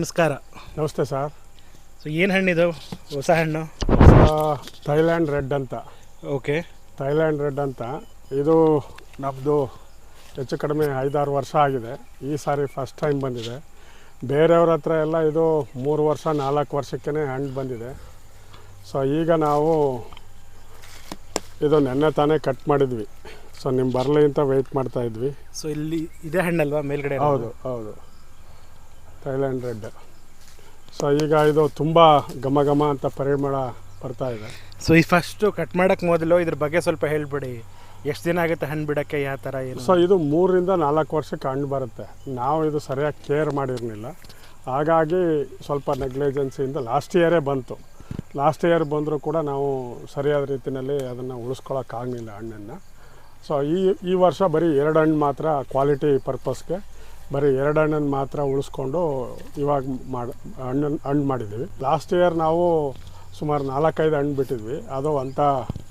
ನಮಸ್ಕಾರ. ನಮಸ್ತೆ sir. So ಏನು ಹಣ್ಣಿದು ಹೊಸ ಹಣ್ಣು? ಥೈಲ್ಯಾಂಡ್ ರೆಡ್ ಅಂತ. ಓಕೆ. ಥೈಲ್ಯಾಂಡ್ ರೆಡ್ ಅಂತ. ಇದು ನಮ್ಮದು ಹೆಚ್ಚು ಕಡಿಮೆ ಐದಾರು ವರ್ಷ ಆಗಿದೆ. ಈ ಸಾರಿ ಫಸ್ಟ್ ಟೈಮ್ ಬಂದಿದೆ. ಬೇರೆಯವ್ರ ಹತ್ರ ಎಲ್ಲ ಇದು ಮೂರು ವರ್ಷ ನಾಲ್ಕು ವರ್ಷಕ್ಕೇ ಹಣ್ಣು ಬಂದಿದೆ. ಸೊ ಈಗ ನಾವು ಇದು ನೆನ್ನೆ ತಾನೇ ಕಟ್ ಮಾಡಿದ್ವಿ. ಸೊ ನಿಮ್ಮ ಬರಲಿ ಅಂತ ವೆಯ್ಟ್ ಮಾಡ್ತಾ ಇದ್ವಿ. ಸೊ ಇಲ್ಲಿ ಇದೇ ಹಣ್ಣಲ್ವಾ ಮೇಲ್ಗಡೆ? ಹೌದು ಹೌದು. Thailand red. ಸೊ ಈಗ ಇದು ತುಂಬ ಘಮ ಘಮ ಅಂತ ಪರಿಮಳ ಬರ್ತಾ ಇದೆ. ಸೊ ಈ ಫಸ್ಟು ಕಟ್ ಮಾಡೋಕ್ಕೆ ಮೊದಲು ಇದ್ರ ಬಗ್ಗೆ ಸ್ವಲ್ಪ ಹೇಳ್ಬಿಡಿ. ಎಷ್ಟು ದಿನ ಆಗುತ್ತೆ ಹಣ್ಣು ಬಿಡೋಕ್ಕೆ ಯಾವ ಥರ ಏನು? ಸೊ ಇದು ಮೂರರಿಂದ ನಾಲ್ಕು ವರ್ಷಕ್ಕೆ ಹಣ್ಣು ಬರುತ್ತೆ. ನಾವು ಇದು ಸರಿಯಾಗಿ ಕೇರ್ ಮಾಡಿರಲಿಲ್ಲ. ಹಾಗಾಗಿ ಸ್ವಲ್ಪ ನೆಗ್ಲಿಜೆನ್ಸಿಯಿಂದ ಲಾಸ್ಟ್ ಇಯರೇ ಬಂತು. ಲಾಸ್ಟ್ ಇಯರ್ ಬಂದರೂ ಕೂಡ ನಾವು ಸರಿಯಾದ ರೀತಿಯಲ್ಲಿ ಅದನ್ನು ಉಳಿಸ್ಕೊಳಕ್ಕಾಗಲಿಲ್ಲ ಹಣ್ಣನ್ನು. ಸೊ ಈ ಈ ವರ್ಷ ಬರೀ ಎರಡು ಹಣ್ಣು ಮಾತ್ರ ಕ್ವಾಲಿಟಿ ಪರ್ಪಸ್ಗೆ ಬರೀ ಎರಡು ಹಣ್ಣನ್ನು ಮಾತ್ರ ಉಳಿಸ್ಕೊಂಡು ಇವಾಗ ಮಾಡಿ ಹಣ್ಣನ್ನು ಹಣ್ಣು ಮಾಡಿದ್ದೀವಿ. ಲಾಸ್ಟ್ ಇಯರ್ ನಾವು ಸುಮಾರು ನಾಲ್ಕೈದು ಹಣ್ಣು ಬಿಟ್ಟಿದ್ವಿ. ಅದು ಅಂಥ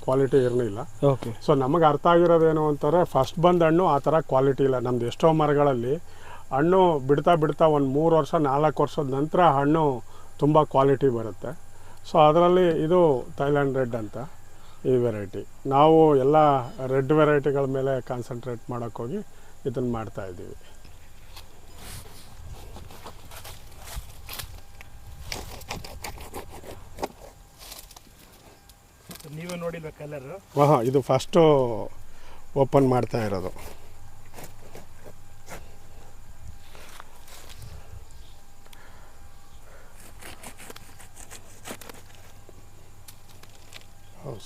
ಕ್ವಾಲಿಟಿ ಇರಲಿಲ್ಲ. ಓಕೆ ಸೊ ನಮಗೆ ಅರ್ಥ ಆಗಿರೋದೇನು ಅಂತಾರೆ ಫಸ್ಟ್ ಬಂದ ಹಣ್ಣು ಆ ಥರ ಕ್ವಾಲಿಟಿ ಇಲ್ಲ. ನಮ್ದು ಎಷ್ಟೋ ಮರಗಳಲ್ಲಿ ಹಣ್ಣು ಬಿಡ್ತಾ ಬಿಡ್ತಾ ಒಂದು ಮೂರು ವರ್ಷ ನಾಲ್ಕು ವರ್ಷದ ನಂತರ ಹಣ್ಣು ತುಂಬ ಕ್ವಾಲಿಟಿ ಬರುತ್ತೆ. ಸೊ ಅದರಲ್ಲಿ ಇದು ಥೈಲ್ಯಾಂಡ್ ರೆಡ್ ಅಂತ ಈ ವೆರೈಟಿ ನಾವು ಎಲ್ಲ ರೆಡ್ ವೆರೈಟಿಗಳ ಮೇಲೆ ಕಾನ್ಸಂಟ್ರೇಟ್ ಮಾಡೋಕ್ಕೋಗಿ ಇದನ್ನು ಮಾಡ್ತಾ ಇದ್ದೀವಿ ಕಲರ್ ಹಾಂ ಇದು ಫಸ್ಟು ಓಪನ್ ಮಾಡ್ತಾ ಇರೋದು.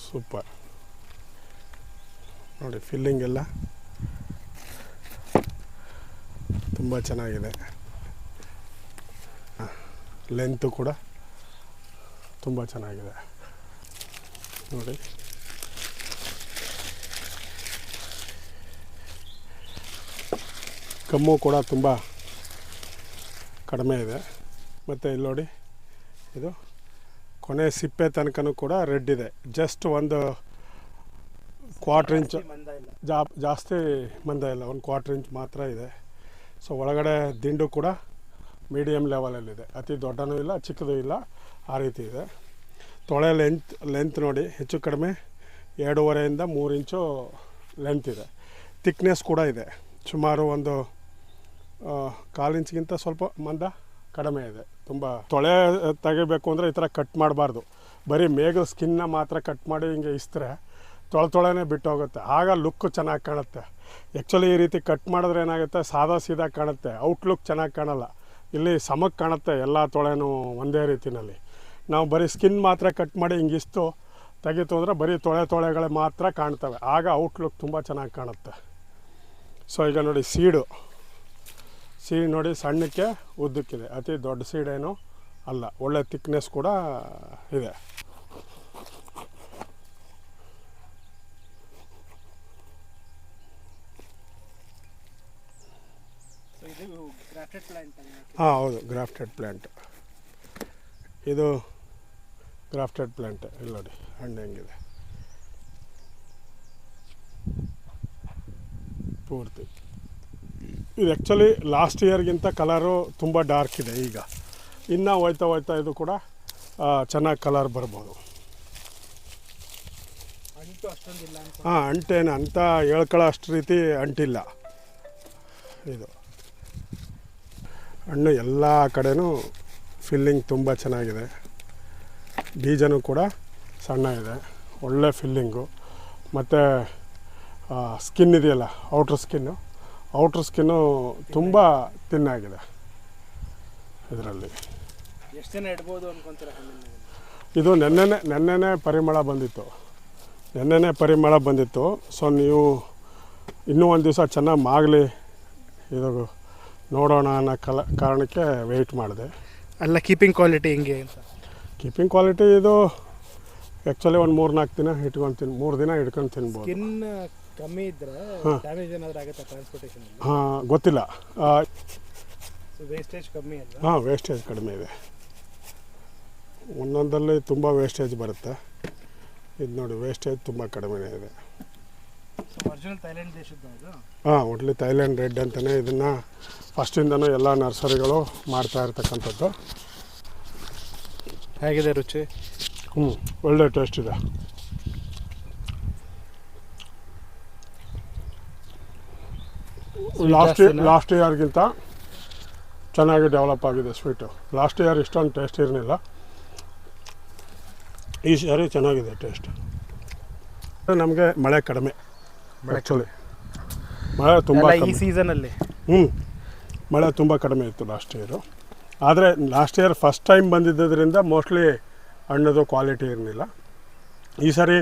ಸೂಪರ್ ನೋಡಿ ಫಿಲ್ಲಿಂಗ್ ಎಲ್ಲ ತುಂಬ ಚೆನ್ನಾಗಿದೆ. ಲೆಂತು ಕೂಡ ತುಂಬ ಚೆನ್ನಾಗಿದೆ. ನೋಡಿ. ಕಮ್ಮು ಕೂಡ ತುಂಬ ಕಡಿಮೆ ಇದೆ. ಮತ್ತು ಇಲ್ಲಿ ನೋಡಿ ಇದು ಕೊನೆ ಸಿಪ್ಪೆ ತನಕನೂ ಕೂಡ ರೆಡ್ ಇದೆ. ಜಸ್ಟ್ ಒಂದು ಕ್ವಾಟ್ರ್ ಇಂಚ್ ಜಾ ಜಾಸ್ತಿ ಮಂದ ಇಲ್ಲ ಒಂದು ಕ್ವಾಟ್ರ್ ಇಂಚ್ ಮಾತ್ರ ಇದೆ. ಸೊ ಒಳಗಡೆ ದಿಂಡು ಕೂಡ ಮೀಡಿಯಮ್ ಲೆವೆಲಲ್ಲಿದೆ ಅತಿ ದೊಡ್ಡನೂ ಇಲ್ಲ ಚಿಕ್ಕದೂ ಇಲ್ಲ ಆ ರೀತಿ ಇದೆ. ತೊಳೆ ಲೆಂತ್ ಲೆಂತ್ ನೋಡಿ ಹೆಚ್ಚು ಕಡಿಮೆ ಎರಡೂವರೆಯಿಂದ ಮೂರು ಇಂಚು ಲೆಂತ್ ಇದೆ. ತಿಕ್ನೆಸ್ ಕೂಡ ಇದೆ. ಸುಮಾರು ಒಂದು ಆ, ಕಾಲು ಇಂಚ್ಗಿಂತ ಸ್ವಲ್ಪ ಮಂದ ಕಡಿಮೆ ಇದೆ. ತುಂಬ ತೊಳೆ ತೆಗಿಬೇಕು ಅಂದರೆ ಈ ಥರ ಕಟ್ ಮಾಡಬಾರ್ದು. ಬರೀ ಮೇಘದ ಸ್ಕಿನ್ನ ಮಾತ್ರ ಕಟ್ ಮಾಡಿ ಹಿಂಗೆ ಇಸ್ತರೆ ತೊಳೆ ತೊಳೆನೇ ಬಿಟ್ಟು ಹೋಗುತ್ತೆ. ಆಗ ಲುಕ್ ಚೆನ್ನಾಗಿ ಕಾಣುತ್ತೆ. ಆ್ಯಕ್ಚುಲಿ ಈ ರೀತಿ ಕಟ್ ಮಾಡಿದ್ರೆ ಏನಾಗುತ್ತೆ? ಸಾದಾ ಸೀದಾ ಕಾಣುತ್ತೆ. ಔಟ್ಲುಕ್ ಚೆನ್ನಾಗಿ ಕಾಣಲ್ಲ. ಇಲ್ಲಿ ಸಮಕ್ಕೆ ಕಾಣುತ್ತೆ ಎಲ್ಲ ತೊಳೆನೂ ಒಂದೇ ರೀತಿನಲ್ಲಿ. ನಾವು ಬರೀ ಸ್ಕಿನ್ ಮಾತ್ರ ಕಟ್ ಮಾಡಿ ಹಿಂಗೆ ಇಸ್ತು ತೆಗಿತು ಅಂದರೆ ಬರೀ ತೊಳೆ ತೊಳೆಗಳೇ ಮಾತ್ರ ಕಾಣ್ತವೆ. ಆಗ ಔಟ್ಲುಕ್ ತುಂಬ ಚೆನ್ನಾಗಿ ಕಾಣುತ್ತೆ. ಸೊ ಈಗ ನೋಡಿ ಸೀಡು ಸೀಡ್ ನೋಡಿ ಸಣ್ಣಕ್ಕೆ ಉದ್ದಕ್ಕಿದೆ. ಅತಿ ದೊಡ್ಡ ಸೀಡೇನು ಅಲ್ಲ ಒಳ್ಳೆ ತಿಕ್ನೆಸ್ ಕೂಡ ಇದೆ. ಹಾಂ ಹೌದು ಗ್ರಾಫ್ಟೆಡ್ ಪ್ಲ್ಯಾಂಟ್ ಇದು ಗ್ರಾಫ್ಟೆಡ್ ಪ್ಲ್ಯಾಂಟ್ ಇಲ್ಲಿ ನೋಡಿ ಹಣ್ಣು ಹೆಂಗಿದೆ. ಪೂರ್ತಿ. ಇದು ಆ್ಯಕ್ಚುಲಿ ಲಾಸ್ಟ್ ಇಯರ್ಗಿಂತ ಕಲರು ತುಂಬ ಡಾರ್ಕ್ ಇದೆ ಈಗ. ಇನ್ನು ಹೋಯ್ತಾ ಹೋಯ್ತಾ ಇದು ಕೂಡ ಚೆನ್ನಾಗಿ ಕಲರ್ ಬರ್ಬೋದು. ಹಾಂ ಅಂಟೇನು ಅಂತ ಹೇಳ್ಕೊಳ್ಳೋ ಅಷ್ಟು ರೀತಿ ಅಂಟಿಲ್ಲ. ಇದು. ಹಣ್ಣು ಎಲ್ಲ ಕಡೆನೂ ಫಿಲ್ಲಿಂಗ್ ತುಂಬ ಚೆನ್ನಾಗಿದೆ. ಬೀಜನೂ ಕೂಡ ಸಣ್ಣ ಇದೆ. ಒಳ್ಳೆ ಫಿಲ್ಲಿಂಗು ಮತ್ತು ಸ್ಕಿನ್ ಇದೆಯಲ್ಲ ಔಟ್ರ್ ಸ್ಕಿನ್ನು ಔಟ್ರ್ ಸ್ಕಿನ್ನು ತುಂಬ ತಿನ್ನಾಗಿದೆ ಇದರಲ್ಲಿ. ಎಷ್ಟು ದಿನ ಇಡ್ಬೋದು ಅನ್ಕೊಂತೀರ ಇದು ನೆನ್ನೆನೆ ನೆನ್ನೆನೇ ಪರಿಮಳ ಬಂದಿತ್ತು. ನೆನ್ನೆನೇ ಪರಿಮಳ ಬಂದಿತ್ತು. ಸೊ ನೀವು ಇನ್ನೂ ಒಂದು ದಿವಸ ಚೆನ್ನಾಗಿ ಮಾಗಲಿ. ಇದು ನೋಡೋಣ ಅನ್ನೋ ಕಲ ಕಾರಣಕ್ಕೆ ವೆಯ್ಟ್ ಮಾಡಿದೆ. ಅಲ್ಲ ಕೀಪಿಂಗ್ ಕ್ವಾಲಿಟಿ ಹೆಂಗೆ ಅಂತ? ಕೀಪಿಂಗ್ ಕ್ವಾಲಿಟಿ ಇದು ಆ್ಯಕ್ಚುಲಿ ಒಂದು ಮೂರು ನಾಲ್ಕು ದಿನ ಇಟ್ಕೊಂಡು ತಿನ್ ಮೂರು ದಿನ ಇಟ್ಕೊಂಡು ತಿನ್ಬೋದು. ಕಮ್ಮಿ ಇದ್ರೆ ಡ್ಯಾಮೇಜ್ ಏನಾದರೂ ಆಗುತ್ತಾ ಟ್ರಾನ್ಸ್ಪೋರ್ಟೇಷನ್ ಹಾಂ ಗೊತ್ತಿಲ್ಲ. ವೇಸ್ಟೇಜ್ ಕಮ್ಮಿ ಅಲ್ಲ ಹಾಂ ವೇಸ್ಟೇಜ್ ಕಡಿಮೆ ಇದೆ. ಒಂದೊಂದಲ್ಲಿ ತುಂಬ ವೇಸ್ಟೇಜ್ ಬರುತ್ತೆ. ಇದು ನೋಡಿ ವೇಸ್ಟೇಜ್ ತುಂಬ ಕಡಿಮೆನೇ ಇದು. ಹಾಂ ಒಟ್ಲಿ ಥೈಲ್ಯಾಂಡ್ ರೆಡ್ ಅಂತಲೇ ಇದನ್ನು ಫಸ್ಟಿಂದನೂ ಎಲ್ಲ ನರ್ಸರಿಗಳು ಮಾಡ್ತಾ ಇರ್ತಕ್ಕಂಥದ್ದು. ಹೇಗಿದೆ ರುಚಿ? ಹ್ಞೂ ಒಳ್ಳೆ ಟೇಸ್ಟ್ ಇದೆ. ಲಾಸ್ಟ್ ಇಯರ್ ಲಾಸ್ಟ್ ಇಯರ್ಗಿಂತ ಚೆನ್ನಾಗಿ ಡೆವಲಪ್ ಆಗಿದೆ ಸ್ವೀಟು ಲಾಸ್ಟ್ ಇಯರ್ ಇಷ್ಟೊಂದು ಟೇಸ್ಟ್ ಇರಲಿಲ್ಲ. ಈ ಸಾರಿ ಚೆನ್ನಾಗಿದೆ ಟೇಸ್ಟ್ ನಮಗೆ ಮಳೆ ಕಡಿಮೆ ಆ್ಯಕ್ಚುಲಿ ಮಳೆ ತುಂಬ ಈ ಸೀಸನಲ್ಲಿ ಹ್ಞೂ ಮಳೆ ತುಂಬ ಕಡಿಮೆ ಇತ್ತು ಲಾಸ್ಟ್ ಇಯರು ಆದರೆ ಲಾಸ್ಟ್ ಇಯರ್ ಫಸ್ಟ್ ಟೈಮ್ ಬಂದಿದ್ದರಿಂದ ಮೋಸ್ಟ್ಲಿ ಹಣ್ಣದು ಕ್ವಾಲಿಟಿ ಇರಲಿಲ್ಲ. ಈ ಸಾರಿ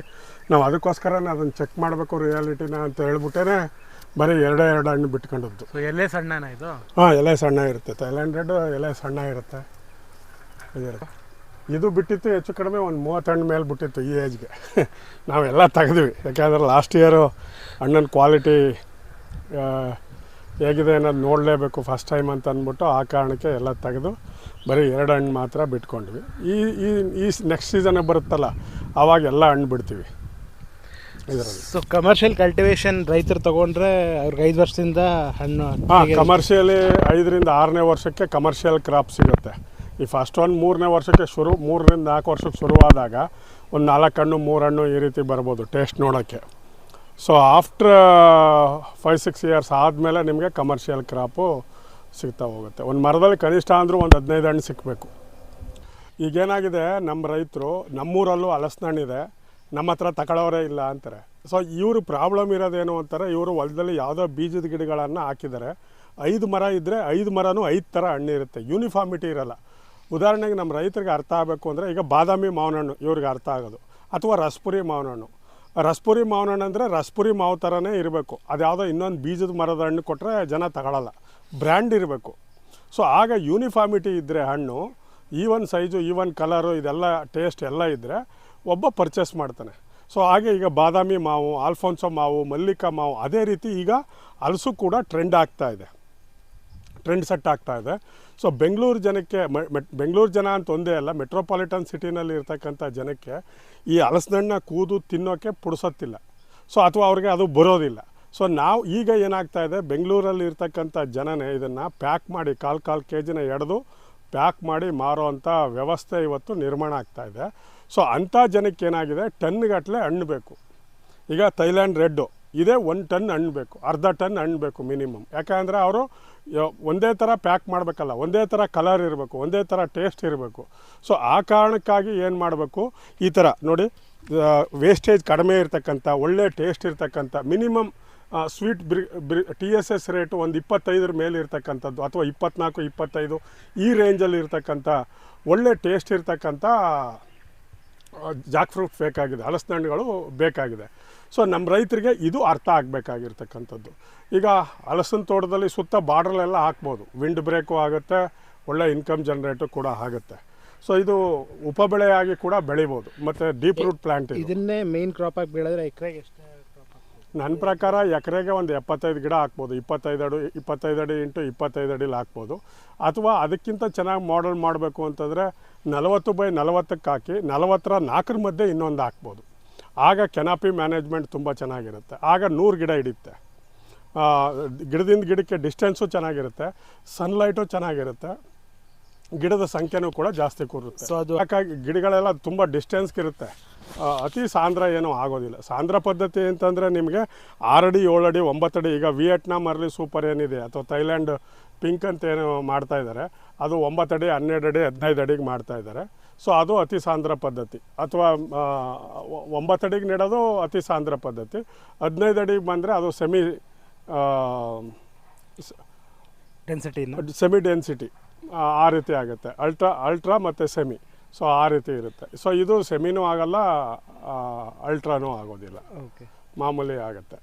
ನಾವು ಅದಕ್ಕೋಸ್ಕರನೇ ಅದನ್ನು ಚೆಕ್ ಮಾಡಬೇಕು ರಿಯಾಲಿಟಿನ ಅಂತ ಹೇಳ್ಬಿಟ್ಟೇ ಬರೀ ಎರಡೇ ಎರಡು ಹಣ್ಣು ಬಿಟ್ಕೊಂಡದ್ದು. ಸೊ ಎಲ್ಲೇ ಸಣ್ಣನ ಇದು? ಹಾಂ ಎಲೆ ಸಣ್ಣ ಇರುತ್ತೆ. ಥೈಲ್ಯಾಂಡ್ ರೆಡ್ ಎಲೆ ಸಣ್ಣ ಇರುತ್ತೆ. ಇದಿರುತ್ತೆ. ಇದು ಬಿಟ್ಟಿತ್ತು ಹೆಚ್ಚು ಕಡಿಮೆ ಒಂದು ಮೂವತ್ತು ಹಣ್ಣು ಮೇಲೆ ಬಿಟ್ಟಿತ್ತು ಈ ಏಜ್ಗೆ ನಾವೆಲ್ಲ ತೆಗೆದ್ವಿ. ಯಾಕೆಂದ್ರೆ ಲಾಸ್ಟ್ ಇಯರು ಹಣ್ಣಿನ ಕ್ವಾಲಿಟಿ ಹೇಗಿದೆ ಅನ್ನೋದು ನೋಡಲೇಬೇಕು ಫಸ್ಟ್ ಟೈಮ್ ಅಂತ ಅಂದ್ಬಿಟ್ಟು ಆ ಕಾರಣಕ್ಕೆ ಎಲ್ಲ ತೆಗೆದು ಬರೀ ಎರಡು ಹಣ್ಣು ಮಾತ್ರ ಬಿಟ್ಕೊಂಡ್ವಿ. ಈ ಈ ಈ ನೆಕ್ಸ್ಟ್ ಸೀಸನ್ಗೆ ಬರುತ್ತಲ್ಲ ಆವಾಗ ಎಲ್ಲ ಹಣ್ಣು ಬಿಡ್ತೀವಿ. ಇದರಲ್ಲಿ. ಸೊ ಕಮರ್ಷಿಯಲ್ ಕಲ್ಟಿವೇಶನ್ ರೈತರು ತಗೊಂಡ್ರೆ ಅವ್ರಿಗೆ ಐದು ವರ್ಷದಿಂದ ಹಣ್ಣು ಹಾಂ ಕಮರ್ಷಿಯಲಿ ಐದರಿಂದ ಆರನೇ ವರ್ಷಕ್ಕೆ ಕಮರ್ಷಿಯಲ್ ಕ್ರಾಪ್ ಸಿಗುತ್ತೆ. ಈ ಫಸ್ಟ್ ಒಂದು ಮೂರನೇ ವರ್ಷಕ್ಕೆ ಶುರು ಮೂರರಿಂದ ನಾಲ್ಕು ವರ್ಷಕ್ಕೆ ಶುರುವಾದಾಗ ಒಂದು ನಾಲ್ಕು ಹಣ್ಣು ಮೂರು ಹಣ್ಣು ಈ ರೀತಿ ಬರ್ಬೋದು ಟೇಸ್ಟ್ ನೋಡೋಕ್ಕೆ. So after five six years ಆದಮೇಲೆ ನಿಮಗೆ ಕಮರ್ಷಿಯಲ್ ಕ್ರಾಪು ಸಿಗ್ತಾ ಹೋಗುತ್ತೆ. ಒಂದು ಮರದಲ್ಲಿ ಕನಿಷ್ಠ ಅಂದರೂ ಒಂದು ಹದಿನೈದು ಹಣ್ಣು ಸಿಕ್ಕಬೇಕು ಈಗೇನಾಗಿದೆ ನಮ್ಮ ರೈತರು ನಮ್ಮೂರಲ್ಲೂ ಹಲಸಿನಣ್ಣಿದೆ ನಮ್ಮ ಹತ್ರ ತಗೊಳ್ಳೋರೇ ಇಲ್ಲ ಅಂತಾರೆ. ಸೊ ಇವರು ಪ್ರಾಬ್ಲಮ್ ಇರೋದೇನು ಅಂತಾರೆ, ಇವರು ಹೊಲದಲ್ಲಿ ಯಾವುದೋ ಬೀಜದ ಗಿಡಗಳನ್ನು ಹಾಕಿದ್ದಾರೆ. ಐದು ಮರ ಇದ್ದರೆ ಐದು ಮರನೂ ಐದು ಥರ ಹಣ್ಣು ಇರುತ್ತೆ ಯೂನಿಫಾರ್ಮಿಟಿ ಇರಲ್ಲ. ಉದಾಹರಣೆಗೆ ನಮ್ಮ ರೈತರಿಗೆ ಅರ್ಥ ಆಗಬೇಕು ಅಂದರೆ ಈಗ ಬಾದಾಮಿ ಮಾವಿನ ಹಣ್ಣು ಇವ್ರಿಗೆ ಅರ್ಥ ಆಗೋದು. ಅಥವಾ ರಸ್ಪುರಿ ಮಾವಿನ ಹಣ್ಣು ರಸ್ಪುರಿ ಮಾವಿನ ಹಣ್ಣು ಅಂದರೆ ರಸ್ಪುರಿ ಮಾವು ಥರನೇ ಇರಬೇಕು. ಅದ್ಯಾವುದೋ ಇನ್ನೊಂದು ಬೀಜದ ಮರದ ಹಣ್ಣು ಕೊಟ್ಟರೆ ಜನ ತಗೊಳ್ಳಲ್ಲ ಬ್ರ್ಯಾಂಡ್ ಇರಬೇಕು. ಸೊ ಆಗ ಯೂನಿಫಾರ್ಮಿಟಿ ಇದ್ದರೆ ಹಣ್ಣು ಈವನ್ ಸೈಜು ಈವನ್ ಕಲರು ಇದೆಲ್ಲ ಟೇಸ್ಟ್ ಎಲ್ಲ ಇದ್ದರೆ ಒಬ್ಬ ಪರ್ಚೇಸ್ ಮಾಡ್ತಾನೆ. ಸೊ ಹಾಗೆ ಈಗ ಬಾದಾಮಿ ಮಾವು, ಆಲ್ಫೋನ್ಸೋ ಮಾವು, ಮಲ್ಲಿಕಾ ಮಾವು, ಅದೇ ರೀತಿ ಈಗ ಹಲಸು ಕೂಡ ಟ್ರೆಂಡ್ ಆಗ್ತಾ ಇದೆ. ಟ್ರೆಂಡ್ ಸೆಟ್ ಆಗ್ತಾ ಇದೆ. ಸೊ ಬೆಂಗಳೂರು ಜನಕ್ಕೆ ಬೆಂಗಳೂರು ಜನ ಅಂತ ಒಂದೇ ಅಲ್ಲ ಮೆಟ್ರೋಪಾಲಿಟನ್ ಸಿಟಿನಲ್ಲಿ ಇರ್ತಕ್ಕಂಥ ಜನಕ್ಕೆ ಈ ಹಲಸಿನಣ್ಣ ಕೂದು ತಿನ್ನೋಕ್ಕೆ ಪುಡಿಸತ್ತಿಲ್ಲ. ಸೊ ಅಥವಾ ಅವ್ರಿಗೆ ಅದು ಬರೋದಿಲ್ಲ. ಸೊ ನಾವು ಈಗ ಏನಾಗ್ತಾ ಇದೆ, ಬೆಂಗಳೂರಲ್ಲಿ ಇರ್ತಕ್ಕಂಥ ಜನನೇ ಇದನ್ನು ಪ್ಯಾಕ್ ಮಾಡಿ ಕಾಲು ಕಾಲು ಕೆ ಜಿನ ಎಡೆದು ಪ್ಯಾಕ್ ಮಾಡಿ ಮಾರೋ ಅಂಥ ವ್ಯವಸ್ಥೆ ಇವತ್ತು ನಿರ್ಮಾಣ ಆಗ್ತಾ ಇದೆ. ಸೊ ಅಂಥ ಜನಕ್ಕೆ ಏನಾಗಿದೆ? ಟನ್ಗಟ್ಟಲೆ ಹಣ್ಣು ಬೇಕು. ಈಗ ಥೈಲ್ಯಾಂಡ್ ರೆಡ್ಡು, ಇದೇ ಒಂದು ಟನ್ ಹಣ್ಣು ಬೇಕು, ಅರ್ಧ ಟನ್ ಹಣ್ಣು ಬೇಕು ಮಿನಿಮಮ್. ಯಾಕಂದರೆ ಅವರು ಒಂದೇ ಥರ ಪ್ಯಾಕ್ ಮಾಡಬೇಕಲ್ಲ, ಒಂದೇ ಥರ ಕಲರ್ ಇರಬೇಕು, ಒಂದೇ ಥರ ಟೇಸ್ಟ್ ಇರಬೇಕು. ಸೊ ಆ ಕಾರಣಕ್ಕಾಗಿ ಏನು ಮಾಡಬೇಕು? ಈ ಥರ, ನೋಡಿ ವೇಸ್ಟೇಜ್ ಕಡಿಮೆ ಇರ್ತಕ್ಕಂಥ, ಒಳ್ಳೆ ಟೇಸ್ಟ್ ಇರ್ತಕ್ಕಂಥ, ಮಿನಿಮಮ್ ಸ್ವೀಟ್ ಬ್ರಿ ಬ್ರಿ ಟಿ ಎಸ್ ಎಸ್ ರೇಟು ಒಂದು ಇಪ್ಪತ್ತೈದರ ಮೇಲೆ ಇರ್ತಕ್ಕಂಥದ್ದು, ಅಥವಾ ಇಪ್ಪತ್ನಾಲ್ಕು, ಇಪ್ಪತ್ತೈದು, ಈ ರೇಂಜಲ್ಲಿ ಇರ್ತಕ್ಕಂಥ, ಒಳ್ಳೆ ಟೇಸ್ಟ್ ಇರ್ತಕ್ಕಂಥ ಜಾಕ್ ಫ್ರೂಟ್ ಬೇಕಾಗಿದೆ ಹಲಸಿನ ಹಣ್ಣುಗಳು ಬೇಕಾಗಿದೆ. ಸೊ ನಮ್ಮ ರೈತರಿಗೆ ಇದು ಅರ್ಥ ಆಗಬೇಕಾಗಿರ್ತಕ್ಕಂಥದ್ದು. ಈಗ ಹಲಸಿನ ತೋಟದಲ್ಲಿ ಸುತ್ತ ಬಾರ್ಡ್ರಲ್ಲೆಲ್ಲ ಹಾಕ್ಬೋದು. ವಿಂಡ್ ಬ್ರೇಕು ಆಗುತ್ತೆ, ಒಳ್ಳೆ ಇನ್ಕಮ್ ಜನ್ರೇಟು ಕೂಡ ಆಗುತ್ತೆ. ಸೊ ಇದು ಉಪಬೆಳೆಯಾಗಿ ಕೂಡ ಬೆಳಿಬೋದು. ಮತ್ತು ಡೀಪ್ ರೂಟ್ ಪ್ಲಾಂಟ್ ಇದನ್ನೇ ಮೇನ್ ಕ್ರಾಪ್ ಆಗಿ ಬೆಳೆದ್ರೆ ಎಕರೆಗೆ ಎಷ್ಟು ನನ್ನ ಪ್ರಕಾರ ಎಕರೆಗೆ ಒಂದು ಎಪ್ಪತ್ತೈದು ಗಿಡ ಹಾಕ್ಬೋದು ಇಪ್ಪತ್ತೈದು ಅಡಿ ಇಪ್ಪತ್ತೈದು ಅಡಿ ಇಂಟು ಇಪ್ಪತ್ತೈದು ಅಡಿಲಿ ಹಾಕ್ಬೋದು. ಅಥವಾ ಅದಕ್ಕಿಂತ ಚೆನ್ನಾಗಿ ಮಾಡಲ್ ಮಾಡಬೇಕು ಅಂತಂದರೆ ನಲವತ್ತು ಬೈ ನಲವತ್ತಕ್ಕೆ ಹಾಕಿ ನಲವತ್ತರ ನಾಲ್ಕರ ಮಧ್ಯೆ ಇನ್ನೊಂದು ಹಾಕ್ಬೋದು. ಆಗ ಕೆನಾಪಿ ಮ್ಯಾನೇಜ್ಮೆಂಟ್ ತುಂಬ ಚೆನ್ನಾಗಿರುತ್ತೆ. ಆಗ ನೂರು ಗಿಡ ಹಿಡಿಯುತ್ತೆ. ಗಿಡದಿಂದ ಗಿಡಕ್ಕೆ ಡಿಸ್ಟೆನ್ಸು ಚೆನ್ನಾಗಿರುತ್ತೆ. ಸನ್ಲೈಟು ಚೆನ್ನಾಗಿರುತ್ತೆ. ಗಿಡದ ಸಂಖ್ಯೆನೂ ಕೂಡ ಜಾಸ್ತಿ ಕೂರುತ್ತೆ. ಸೊ ಅದು- ಯಾಕಾಗಿ ಗಿಡಗಳೆಲ್ಲ ತುಂಬ ಡಿಸ್ಟೆನ್ಸ್ಗೆ ಇರುತ್ತೆ. ಆ, ಅತಿ ಸಾಂದ್ರ ಏನೂ ಆಗೋದಿಲ್ಲ. ಸಾಂದ್ರ ಪದ್ಧತಿ ಅಂತಂದರೆ ನಿಮಗೆ ಆರಡಿ ಏಳಡಿ ಒಂಬತ್ತಡಿ ಈಗ ವಿಯೆಟ್ನಾಮ್ ಅರ್ಲಿ ಸೂಪರ್ ಏನಿದೆ ಅಥವಾ ಥೈಲ್ಯಾಂಡ್ ಪಿಂಕ್ ಅಂತ ಏನು ಮಾಡ್ತಾ ಇದ್ದಾರೆ ಅದು ಒಂಬತ್ತಡಿ ಹನ್ನೆರಡು ಅಡಿ ಹದಿನೈದು ಅಡಿಗೆ ಮಾಡ್ತಾ ಇದ್ದಾರೆ. ಸೊ ಅದು ಅತಿ ಸಾಂದ್ರ ಪದ್ಧತಿ. ಅಥವಾ ಒಂಬತ್ತಡಿಗೆ ನೆಡೋದು ಅತಿ ಸಾಂದ್ರ ಪದ್ಧತಿ. ಹದಿನೈದು ಅಡಿಗೆ ಬಂದರೆ ಅದು ಸೆಮಿ ಡೆನ್ಸಿಟಿ ಸೆಮಿ ಡೆನ್ಸಿಟಿ ಆ ರೀತಿ ಆಗುತ್ತೆ. ಅಲ್ಟ್ರಾ ಅಲ್ಟ್ರಾ ಮತ್ತು ಸೆಮಿ. ಸೊ ಆ ರೀತಿ ಇರುತ್ತೆ. ಸೊ ಇದು ಸೆಮಿನೂ ಆಗಲ್ಲ ಅಲ್ಟ್ರಾನೂ ಆಗೋದಿಲ್ಲ. ಓಕೆ. ಮಾಮೂಲಿ ಆಗುತ್ತೆ.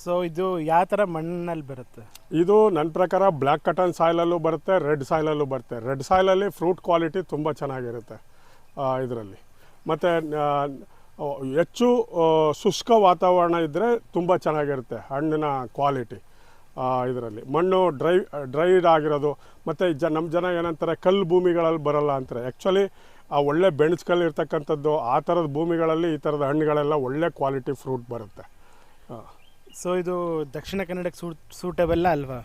ಸೊ ಇದು ಯಾವ ಥರ ಮಣ್ಣಲ್ಲಿ ಬರುತ್ತೆ? ಇದು ನನ್ನ ಪ್ರಕಾರ ಬ್ಲ್ಯಾಕ್ ಕಟನ್ ಸಾಯ್ಲಲ್ಲೂ ಬರುತ್ತೆ ರೆಡ್ ಸಾಯ್ಲಲ್ಲೂ ಬರುತ್ತೆ. ರೆಡ್ ಸಾಯ್ಲಲ್ಲಿ ಫ್ರೂಟ್ ಕ್ವಾಲಿಟಿ ತುಂಬ ಚೆನ್ನಾಗಿರುತ್ತೆ ಇದರಲ್ಲಿ. ಮತ್ತು ಹೆಚ್ಚು ಶುಷ್ಕ ವಾತಾವರಣ ಇದ್ದರೆ ತುಂಬ ಚೆನ್ನಾಗಿರುತ್ತೆ ಹಣ್ಣಿನ ಕ್ವಾಲಿಟಿ. ಇದರಲ್ಲಿ. ಮಣ್ಣು ಡ್ರೈ ಡ್ರೈಡ್ ಆಗಿರೋದು ಮತ್ತು ಜ ನಮ್ಮ ಜನ ಏನಂತಾರೆ ಕಲ್ಲು ಭೂಮಿಗಳಲ್ಲಿ ಬರಲ್ಲ ಅಂತಾರೆ. ಆ್ಯಕ್ಚುಲಿ ಆ ಒಳ್ಳೆ ಬೆಣಸ್ಕಲ್ಲಿ ಇರ್ತಕ್ಕಂಥದ್ದು ಆ ಥರದ ಭೂಮಿಗಳಲ್ಲಿ ಈ ಥರದ ಹಣ್ಣುಗಳೆಲ್ಲ ಒಳ್ಳೆ ಕ್ವಾಲಿಟಿ ಫ್ರೂಟ್ ಬರುತ್ತೆ. ಸೊ ಇದು ದಕ್ಷಿಣ ಕನ್ನಡಕ್ಕೆ ಸೂಟ್ ಸೂಟೇಬಲ್ಲ ಅಲ್ವಾ?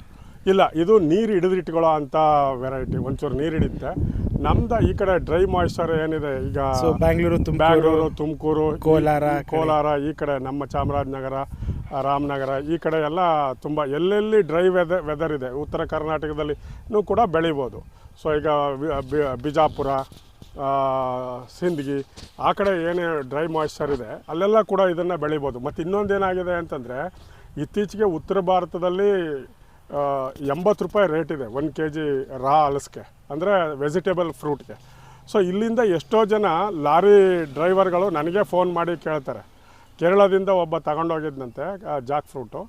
ಇಲ್ಲ ಇದು ನೀರು ಹಿಡಿದಿಟ್ಕೊಳ್ಳೋ ಅಂಥ ವೆರೈಟಿ ಒಂಚೂರು ನೀರು ಹಿಡಿಯುತ್ತೆ. ನಮ್ದು ಈ ಕಡೆ ಡ್ರೈ ಮಾಯಿಶ್ಚರ್ ಏನಿದೆ ಈಗ ಬ್ಯಾಂಗ್ಳೂರು ಬ್ಯಾಂಗ್ಳೂರು ತುಮಕೂರು ಕೋಲಾರ ಕೋಲಾರ ಈ ಕಡೆ. ನಮ್ಮ ಚಾಮರಾಜನಗರ ರಾಮನಗರ ಈ ಕಡೆ ಎಲ್ಲ ತುಂಬ ಎಲ್ಲೆಲ್ಲಿ ಡ್ರೈ ವೆದರ್ ವೆದರ್ ಇದೆ ಉತ್ತರ ಕರ್ನಾಟಕದಲ್ಲಿ ಕೂಡ ಬೆಳಿಬೋದು. ಸೊ ಈಗ ಬಿಜಾಪುರ ಸಿಂದಗಿ ಆ ಕಡೆ ಏನೇ ಡ್ರೈ ಮಾಯ್ಶ್ಚರ್ ಇದೆ ಅಲ್ಲೆಲ್ಲ ಕೂಡ ಇದನ್ನು ಬೆಳಿಬೋದು. ಮತ್ತು ಇನ್ನೊಂದೇನಾಗಿದೆ ಅಂತಂದರೆ ಇತ್ತೀಚೆಗೆ ಉತ್ತರ ಭಾರತದಲ್ಲಿ ಎಂಬತ್ತು ರೂಪಾಯಿ ರೇಟ್ ಇದೆ ಒಂದು ಕೆ ಜಿ ರಾ ಹಲಸಿಗೆ ಅಂದರೆ ವೆಜಿಟೇಬಲ್ ಫ್ರೂಟ್ಗೆ ಸೊ ಇಲ್ಲಿಂದ ಎಷ್ಟೋ ಜನ ಲಾರಿ ಡ್ರೈವರ್ಗಳು ನನಗೆ ಫೋನ್ ಮಾಡಿ ಕೇಳ್ತಾರೆ. ಕೇರಳದಿಂದ ಒಬ್ಬ ತಗೊಂಡೋಗಿದ್ದಂತೆ ಜಾಕ್ ಫ್ರೂಟು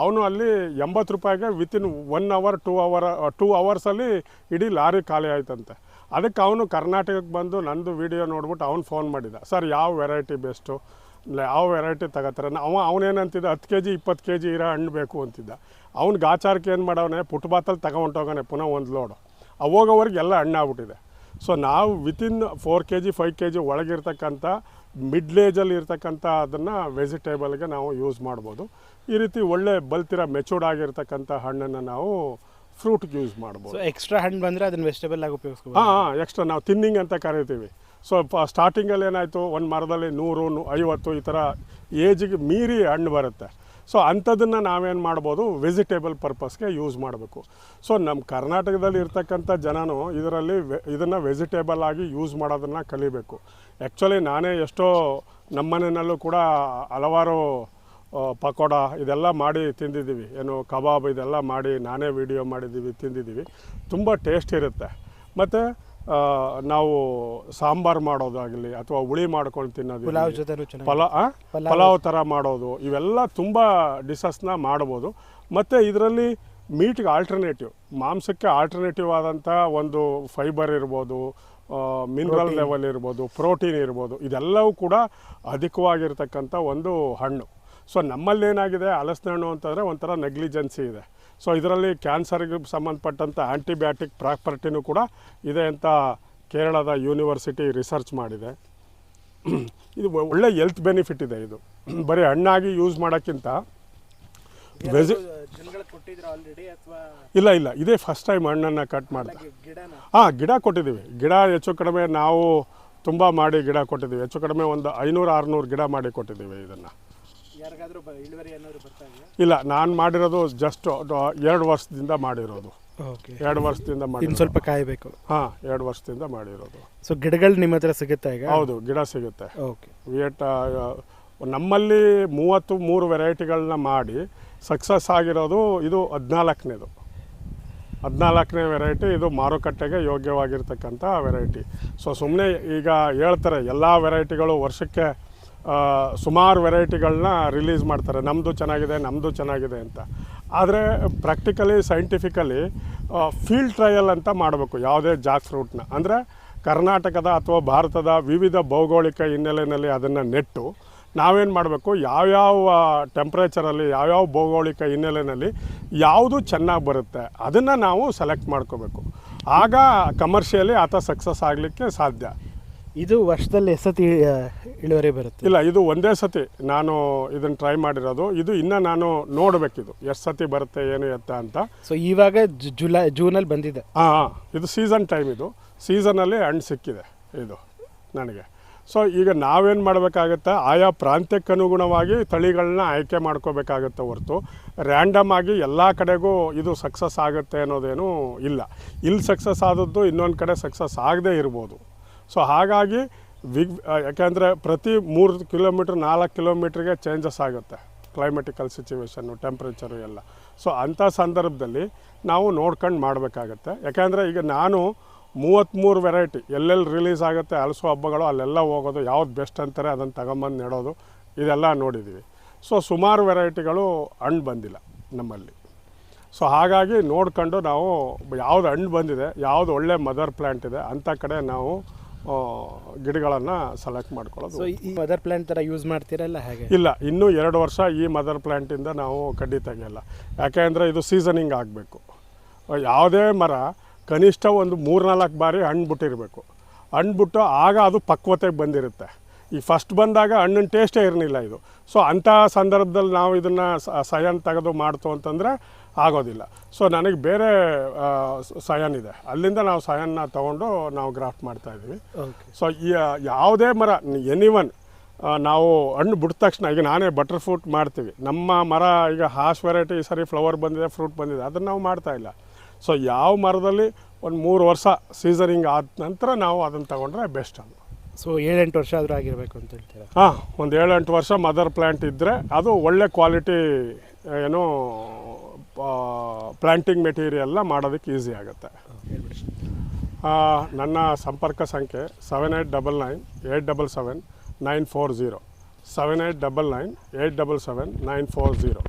ಅವನು ಅಲ್ಲಿ ಎಂಬತ್ತು ರೂಪಾಯಿಗೆ within one hour two hour two ಅವರ್ಸಲ್ಲಿ ಇಡೀ ಲಾರಿ ಖಾಲಿ ಆಯ್ತಂತೆ. ಅದಕ್ಕೆ ಅವನು ಕರ್ನಾಟಕಕ್ಕೆ ಬಂದು ನಂದು ವಿಡಿಯೋ ನೋಡ್ಬಿಟ್ಟು ಅವ್ನು ಫೋನ್ ಮಾಡಿದ. ಸರ್, ಯಾವ ವೆರೈಟಿ ಬೆಸ್ಟು ಯಾವ ವೆರೈಟಿ ತಗೋತಾರೆ. ಅವ ಅವನೇನಂತಿದ್ದ ಹತ್ತು ಕೆ ಜಿ ಇಪ್ಪತ್ತು ಕೆ ಜಿ ಇರೋ ಹಣ್ಣು ಬೇಕು ಅಂತಿದ್ದ. ಅವ್ನ ಗಾಚಾರಕ್ಕೆ ಏನು ಮಾಡವನೆ? ಪುಟ್ಬಾತಲ್ಲಿ ತಗೊಂಡೋಗನೆ ಪುನಃ ಒಂದು ಲೋಡು. ಅವಾಗವರೆಗೆ ಎಲ್ಲ ಹಣ್ಣಾಗ್ಬಿಟ್ಟಿದೆ. ಸೊ ನಾವು within four K G five K G ಒಳಗಿರ್ತಕ್ಕಂಥ ಮಿಡ್ಲೇಜಲ್ಲಿ ಇರ್ತಕ್ಕಂಥ ಅದನ್ನು ವೆಜಿಟೇಬಲ್ಗೆ ನಾವು ಯೂಸ್ ಮಾಡ್ಬೋದು. ಈ ರೀತಿ ಒಳ್ಳೆ ಬಲ್ತಿರ ಮೆಚೂರ್ಡ್ ಆಗಿರ್ತಕ್ಕಂಥ ಹಣ್ಣನ್ನು ನಾವು ಫ್ರೂಟ್ಗೆ ಯೂಸ್ ಮಾಡ್ಬೋದು. ಎಕ್ಸ್ಟ್ರಾ ಹಣ್ಣು ಬಂದರೆ ಅದನ್ನು ವೆಜಿಟೇಬಲ್ ಆಗಿ ಉಪಯೋಗಿಸ್ಬೋದು ಹಾಂ ಎಕ್ಸ್ಟ್ರಾ ನಾವು ತಿನ್ನಿಂಗ್ ಅಂತ ಕರಿತೀವಿ. ಸೊ ಸ್ಟಾರ್ಟಿಂಗಲ್ಲಿ ಏನಾಯಿತು? ಒಂದು ಮರದಲ್ಲಿ ನೂರು ಐವತ್ತು ಈ ಥರ ಏಜಿಗೆ ಮೀರಿ ಹಣ್ಣು ಬರುತ್ತೆ. ಸೊ ಅಂಥದನ್ನು ನಾವೇನು ಮಾಡ್ಬೋದು? ವೆಜಿಟೇಬಲ್ ಪರ್ಪಸ್ಗೆ ಯೂಸ್ ಮಾಡಬೇಕು. ಸೊ ನಮ್ಮ ಕರ್ನಾಟಕದಲ್ಲಿ ಇರ್ತಕ್ಕಂಥ ಜನನು ಇದರಲ್ಲಿ ವೆ ಇದನ್ನು ವೆಜಿಟೇಬಲ್ ಆಗಿ ಯೂಸ್ ಮಾಡೋದನ್ನು ಕಲಿಬೇಕು. ಆ್ಯಕ್ಚುಲಿ ನಾನೇ ಎಷ್ಟೋ ನಮ್ಮನೆಯಲ್ಲೂ ಕೂಡ ಹಲವಾರು ಪಕೋಡ ಇದೆಲ್ಲ ಮಾಡಿ ತಿಂದಿದ್ದೀವಿ. ಏನು ಕಬಾಬ್ ಇದೆಲ್ಲ ಮಾಡಿ ನಾನೇ ವಿಡಿಯೋ ಮಾಡಿದ್ದೀವಿ, ತಿಂದಿದ್ದೀವಿ. ತುಂಬ ಟೇಸ್ಟ್ ಇರುತ್ತೆ. ಮತ್ತು ನಾವು ಸಾಂಬಾರು ಮಾಡೋದಾಗಲಿ ಅಥವಾ ಹುಳಿ ಮಾಡ್ಕೊಂಡು ತಿನ್ನೋದು ಪಲಾ. ಪಲಾವ್. ಥರ ಮಾಡೋದು. ಇವೆಲ್ಲ ತುಂಬ ಡಿಶಸ್ನ ಮಾಡ್ಬೋದು. ಮತ್ತು ಇದರಲ್ಲಿ ಮೀಟ್ಗೆ ಆಲ್ಟರ್ನೇಟಿವ್ ಮಾಂಸಕ್ಕೆ ಆಲ್ಟರ್ನೇಟಿವ್ ಆದಂಥ ಒಂದು ಫೈಬರ್ ಇರ್ಬೋದು ಮಿನರಲ್ ಲೆವೆಲ್ ಇರ್ಬೋದು ಪ್ರೋಟೀನ್ ಇರ್ಬೋದು. ಇದೆಲ್ಲವೂ ಕೂಡ ಅಧಿಕವಾಗಿರ್ತಕ್ಕಂಥ ಒಂದು ಹಣ್ಣು. ಸೊ ನಮ್ಮಲ್ಲಿ ಏನಾಗಿದೆ ಹಲಸಿನ ಹಣ್ಣು ಅಂತಂದರೆ ಒಂಥರ ನೆಗ್ಲಿಜೆನ್ಸಿ ಇದೆ. ಸೊ ಇದರಲ್ಲಿ ಕ್ಯಾನ್ಸರ್ಗೆ ಸಂಬಂಧಪಟ್ಟಂಥ ಆ್ಯಂಟಿಬಯಾಟಿಕ್ ಪ್ರಾಪರ್ಟಿನೂ ಕೂಡ ಇದೆ ಅಂತ ಕೇರಳದ ಯೂನಿವರ್ಸಿಟಿ ರಿಸರ್ಚ್ ಮಾಡಿದೆ. ಇದು ಒಳ್ಳೆ ಹೆಲ್ತ್ ಬೆನಿಫಿಟ್ ಇದೆ ಇದು. ಬರೀ ಹಣ್ಣಾಗಿ ಯೂಸ್ ಮಾಡೋಕ್ಕಿಂತ ವೆಜಿ ಇಲ್ಲ ಇಲ್ಲ. ಇದೇ ಫಸ್ಟ್ ಟೈಮ್ ಹಣ್ಣನ್ನು ಕಟ್ ಮಾಡಿದೆ. ಹಾಂ ಗಿಡ ಕೊಟ್ಟಿದ್ದೀವಿ. ಗಿಡ ಹೆಚ್ಚು ಕಡಿಮೆ ನಾವು ತುಂಬ ಮಾಡಿ ಗಿಡ ಕೊಟ್ಟಿದ್ದೀವಿ. ಹೆಚ್ಚು ಕಡಿಮೆ ಒಂದು ಐನೂರು ಆರುನೂರು ಗಿಡ ಮಾಡಿ ಕೊಟ್ಟಿದ್ದೀವಿ ಇದನ್ನು. ಯಾರಿಗಾದ್ರೂ ಇಳುವರಿ ಏನಾದ್ರು ಬರ್ತಾ ಇದೆಯಾ? ಇಲ್ಲ ನಾನು ಮಾಡಿರೋದು ಜಸ್ಟ್ ಎರಡು ವರ್ಷದಿಂದ ಮಾಡಿರೋದು. ಓಕೆ ಎರಡು ವರ್ಷದಿಂದ ಮಾಡಿ ಇನ್ನು ಸ್ವಲ್ಪ ಕಾಯಬೇಕು. ಹಾಂ ಎರಡು ವರ್ಷದಿಂದ ಮಾಡಿರೋದು. ಸೊ ಗಿಡಗಳು ನಿಮ್ಮ ಹತ್ರ ಸಿಗುತ್ತೆ ಈಗ? ಹೌದು ಗಿಡ ಸಿಗುತ್ತೆ. ಓಕೆ ವಿಯೆಟ್ ನಮ್ಮಲ್ಲಿ ಮೂವತ್ತು ಮೂರು ವೆರೈಟಿಗಳನ್ನ ಮಾಡಿ ಸಕ್ಸಸ್ ಆಗಿರೋದು ಇದು ಹದಿನಾಲ್ಕನೇದು. ಹದಿನಾಲ್ಕನೇ ವೆರೈಟಿ ಇದು ಮಾರುಕಟ್ಟೆಗೆ ಯೋಗ್ಯವಾಗಿರ್ತಕ್ಕಂಥ ವೆರೈಟಿ ಸೊ ಸುಮ್ಮನೆ ಈಗ ಹೇಳ್ತಾರೆ ಎಲ್ಲ ವೆರೈಟಿಗಳು ವರ್ಷಕ್ಕೆ ಸುಮಾರು ವೆರೈಟಿಗಳನ್ನ ರಿಲೀಸ್ ಮಾಡ್ತಾರೆ. ನಮ್ಮದು ಚೆನ್ನಾಗಿದೆ ನಮ್ಮದು ಚೆನ್ನಾಗಿದೆ ಅಂತ. ಆದರೆ ಪ್ರಾಕ್ಟಿಕಲಿ ಸೈಂಟಿಫಿಕಲಿ ಫೀಲ್ಡ್ ಟ್ರಯಲ್ ಅಂತ ಮಾಡಬೇಕು, ಯಾವುದೇ ಜಾಕ್ ಫ್ರೂಟ್ನ ಅಂದರೆ ಕರ್ನಾಟಕದ ಅಥವಾ ಭಾರತದ ವಿವಿಧ ಭೌಗೋಳಿಕ ಹಿನ್ನೆಲೆಯಲ್ಲಿ ಅದನ್ನು ನೆಟ್ಟು ನಾವೇನು ಮಾಡಬೇಕು, ಯಾವ್ಯಾವ ಟೆಂಪ್ರೇಚರಲ್ಲಿ ಯಾವ್ಯಾವ ಭೌಗೋಳಿಕ ಹಿನ್ನೆಲೆಯಲ್ಲಿ ಯಾವುದು ಚೆನ್ನಾಗಿ ಬರುತ್ತೆ, ಅದನ್ನು ನಾವು ಸೆಲೆಕ್ಟ್ ಮಾಡ್ಕೋಬೇಕು. ಆಗ ಕಮರ್ಷಿಯಲಿ ಆತ ಸಕ್ಸಸ್ ಆಗಲಿಕ್ಕೆ ಸಾಧ್ಯ. ಇದು ವರ್ಷದಲ್ಲಿ ಎಷ್ಟು ಇಳುವರಿ ಬರುತ್ತೆ? ಇಲ್ಲ ಇದು ಒಂದೇ ಸತಿ ನಾನು ಇದನ್ನು ಟ್ರೈ ಮಾಡಿರೋದು. ಇದು ಇನ್ನ ನಾನು ನೋಡಬೇಕಿದು. ಎಷ್ಟು ಸತಿ ಬರುತ್ತೆ ಏನು ಎತ್ತ ಅಂತ. ಸೊ ಇವಾಗ ಜುಲೈ ಜೂನಲ್ಲಿ ಬಂದಿದೆ. ಹಾಂ ಹಾಂ. ಇದು ಸೀಸನ್ ಟೈಮ್ ಇದು. ಸೀಸನಲ್ಲಿ ಹಣ್ಣು ಸಿಕ್ಕಿದೆ ಇದು ನನಗೆ. ಸೊ ಈಗ ನಾವೇನು ಮಾಡಬೇಕಾಗತ್ತೆ ಆಯಾ ಪ್ರಾಂತ್ಯಕ್ಕೆ ಅನುಗುಣವಾಗಿ ತಳಿಗಳನ್ನ ಆಯ್ಕೆ ಮಾಡ್ಕೋಬೇಕಾಗತ್ತೆ ಹೊರತು ರ್ಯಾಂಡಮ್ ಆಗಿ ಎಲ್ಲ ಕಡೆಗೂ ಇದು ಸಕ್ಸಸ್ ಆಗುತ್ತೆ ಅನ್ನೋದೇನು ಇಲ್ಲ. ಇಲ್ಲಿ ಸಕ್ಸಸ್ ಆದದ್ದು ಇನ್ನೊಂದು ಕಡೆ ಸಕ್ಸಸ್ ಆಗದೇ ಇರ್ಬೋದು. ಸೊ ಹಾಗಾಗಿ ವಿಗ್ ಯಾಕೆಂದರೆ ಪ್ರತಿ ಮೂರು ಕಿಲೋಮೀಟ್ರ್, ನಾಲ್ಕು ಕಿಲೋಮೀಟ್ರಿಗೆ ಚೇಂಜಸ್ ಆಗುತ್ತೆ. ಕ್ಲೈಮೆಟಿಕಲ್ ಸಿಚುವೇಶನ್ನು ಟೆಂಪ್ರೇಚರು ಎಲ್ಲ. ಸೊ ಅಂಥ ಸಂದರ್ಭದಲ್ಲಿ ನಾವು ನೋಡ್ಕೊಂಡು ಮಾಡಬೇಕಾಗತ್ತೆ. ಯಾಕೆಂದರೆ ಈಗ ನಾನು ಮೂವತ್ತ್ಮೂರು ವೆರೈಟಿ ಎಲ್ಲೆಲ್ಲಿ ರಿಲೀಸ್ ಆಗುತ್ತೆ ಹಲಸು ಹಬ್ಬಗಳು ಅಲ್ಲೆಲ್ಲ ಹೋಗೋದು, ಯಾವ್ದು ಬೆಸ್ಟ್ ಅಂತಾರೆ ಅದನ್ನು ತಗೊಂಬಂದು ನೆಡೋದು, ಇದೆಲ್ಲ ನೋಡಿದ್ದೀವಿ ಸೊ ಸುಮಾರು ವೆರೈಟಿಗಳು ಹಣ್ಣು ಬಂದಿಲ್ಲ ನಮ್ಮಲ್ಲಿ. ಸೊ ಹಾಗಾಗಿ ನೋಡ್ಕೊಂಡು ನಾವು ಯಾವ್ದು ಹಣ್ಣು ಬಂದಿದೆ, ಯಾವ್ದು ಒಳ್ಳೆ ಮದರ್ ಪ್ಲ್ಯಾಂಟ್ ಇದೆ, ಅಂಥ ಕಡೆ ನಾವು ಗಿಡಗಳನ್ನು ಸೆಲೆಕ್ಟ್ ಮಾಡ್ಕೊಳ್ಳೋದು. ಈ ಮದರ್ ಪ್ಲ್ಯಾಂಟ್ ಥರ ಯೂಸ್ ಮಾಡ್ತೀರಲ್ಲ ಹೇಗೆ? ಇಲ್ಲ ಇನ್ನೂ ಎರಡು ವರ್ಷ ಈ ಮದರ್ ಪ್ಲ್ಯಾಂಟಿಂದ ನಾವು ಕಡ್ಡಿ ತೆಗೆಯಲ್ಲ ಯಾಕೆಂದರೆ ಇದು ಸೀಸನಿಂಗ್ ಆಗಬೇಕು. ಯಾವುದೇ ಮರ ಕನಿಷ್ಠ ಒಂದು ಮೂರ್ನಾಲ್ಕು ಬಾರಿ ಹಣ್ಣು ಬಿಟ್ಟಿರಬೇಕು. ಹಣ್ಣು ಬಿಟ್ಟು ಆಗ ಅದು ಪಕ್ವತೆಗೆ ಬಂದಿರುತ್ತೆ. ಈ ಫಸ್ಟ್ ಬಂದಾಗ ಹಣ್ಣಿನ ಟೇಸ್ಟೇ ಇರಲಿಲ್ಲ ಇದು. ಸೊ ಅಂತಹ ಸಂದರ್ಭದಲ್ಲಿ ನಾವು ಇದನ್ನು ಸಯನ್ ತೆಗೆದು ಮಾಡ್ತು ಅಂತಂದರೆ ಆಗೋದಿಲ್ಲ. ಸೊ ನನಗೆ ಬೇರೆ ಸಯನ್ ಇದೆ. ಅಲ್ಲಿಂದ ನಾವು ಸಯನ್ನ ತೊಗೊಂಡು ನಾವು ಗ್ರಾಫ್ಟ್ ಮಾಡ್ತಾ ಇದ್ದೀವಿ. ಓಕೆ ಸೊ ಈ ಯಾವುದೇ ಮರ ಎನಿ ಒನ್ ನಾವು ಹಣ್ಣು ಬಿಟ್ಟ ತಕ್ಷಣ ಈಗ ನಾನೇ ಬಟರ್ ಫ್ರೂಟ್ ಮಾಡ್ತೀವಿ. ನಮ್ಮ ಮರ ಈಗ ಹಾಶ್ ವೆರೈಟಿ ಸರಿ ಫ್ಲವರ್ ಬಂದಿದೆ ಫ್ರೂಟ್ ಬಂದಿದೆ ಅದನ್ನು ನಾವು ಮಾಡ್ತಾ ಇಲ್ಲ. ಸೊ ಯಾವ ಮರದಲ್ಲಿ ಒಂದು ಮೂರು ವರ್ಷ ಸೀಸನಿಂಗ್ ಆದ ನಂತರ ನಾವು ಅದನ್ನು ತಗೊಂಡ್ರೆ ಬೆಸ್ಟ್ ಅದು. ಸೊ ಏಳೆಂಟು ವರ್ಷ ಆದರೂ ಆಗಿರಬೇಕು ಅಂತ ಹೇಳ್ತೀರಾ? ಹಾಂ ಒಂದು ಏಳೆಂಟು ವರ್ಷ ಮದರ್ ಪ್ಲ್ಯಾಂಟ್ ಇದ್ದರೆ ಅದು ಒಳ್ಳೆ ಕ್ವಾಲಿಟಿ ಏನು ಪ್ಲ್ಯಾಂಟಿಂಗ್ ಮೆಟೀರಿಯಲ್ನ ಮಾಡೋದಕ್ಕೆ ಈಸಿ ಆಗುತ್ತೆ. ನನ್ನ ಸಂಪರ್ಕ ಸಂಖ್ಯೆ seven eight double nine eight double seven nine four zero seven eight double nine eight double seven nine four zero